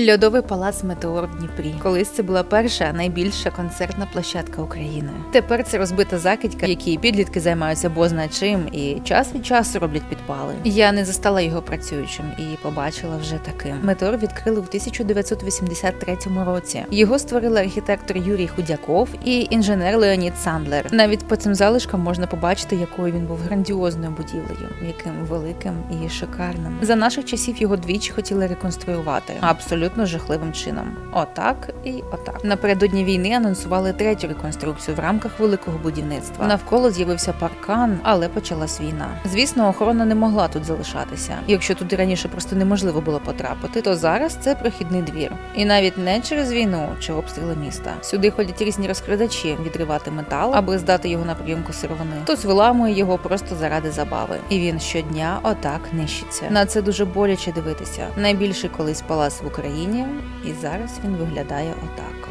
Льодовий палац Метеор в Дніпрі. Колись це була перша найбільша концертна площадка України. Тепер це розбита закидька, в якій підлітки займаються бозна чим і час від часу роблять підпали. Я не застала його працюючим і побачила вже таким. Метеор відкрили в 1983 році. Його створили архітектор Юрій Худяков і інженер Леонід Сандлер. Навіть по цим залишкам можна побачити, якою він був грандіозною будівлею, яким великим і шикарним. За наших часів його двічі хотіли реконструювати абсолютно жахливим чином. Отак і отак. Напередодні війни анонсували третю реконструкцію в рамках великого будівництва. Навколо з'явився паркан, але почалась війна. Звісно, охорона не могла тут залишатися. Якщо туди раніше просто неможливо було потрапити, то зараз це прохідний двір. І навіть не через війну чи обстріли міста. Сюди ходять різні розкрадачі відривати метал, аби здати його на прийомку сировини. Хтось виламує його просто заради забави. І він щодня отак нищиться. На це дуже боляче дивитися. Найбільший колись палац в Україні, і зараз він виглядає отак.